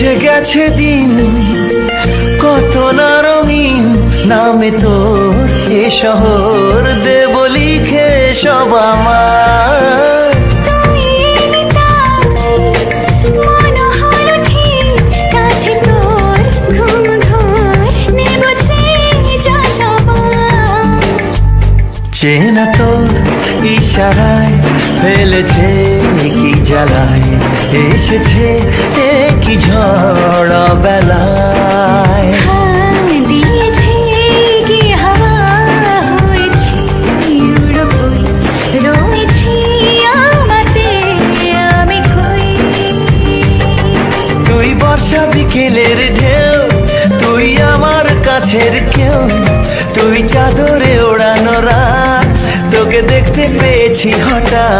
এসে গেছে দিন, কত না রঙিন নামে তোর এ শহর দেব লিখে সব চেনা তোর ইশারায় ফেলেছে কি জ্বালায়, এসেছে ঝড় বেলায় দিয়েছে বর্ষা বিকেলের ঢেউ তুই আমার কাছের কেউ তুই চাদরে ওড়ানো রাত তোকে দেখতে পেয়েছি হঠাৎ।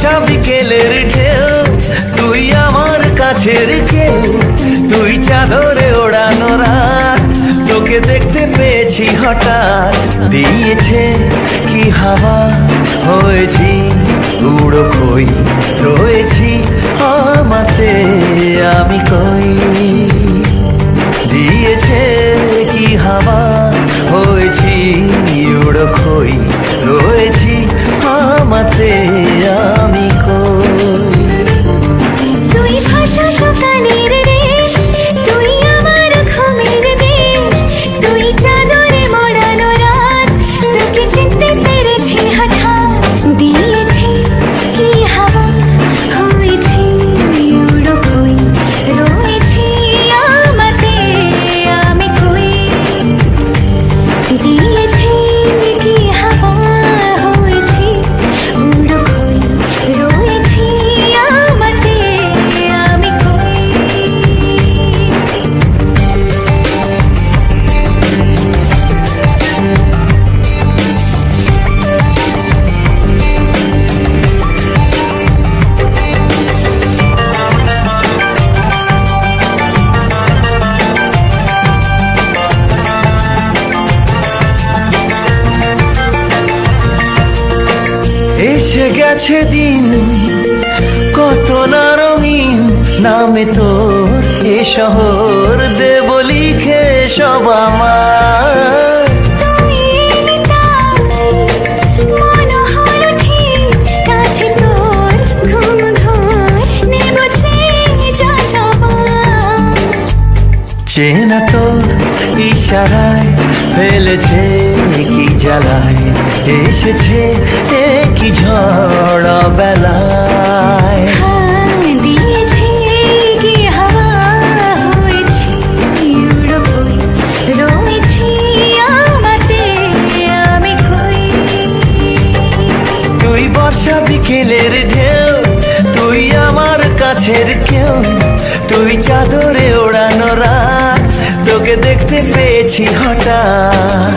ভালোবাসা বিকেলের ঢেউ, তুই আমার কাছের কেউ, তুই চাদরে ওড়ানো রাত, তোকে দেখতে পেয়েছি হঠাৎ, দিয়েছে কি হাওয়া? হয়েছি উড়ো কই? রয়েছি আমাতে, আমি কই? দিয়েছে কি হাওয়া? হয়েছি উড়ো কই? রয়েছি আমাতে। গেছে দিন কত না রঙিন নামে তোর এ শহর দেব লিখে সবাই। চেনা তোর ইশারায় ফেলেছে কি জ্বালায় এসেছে কি ঝড় বেলায়। গাছের কেউ তুই চাদরে ওড়ানো রাত তোকে দেখতে পেয়েছি হঠাৎ।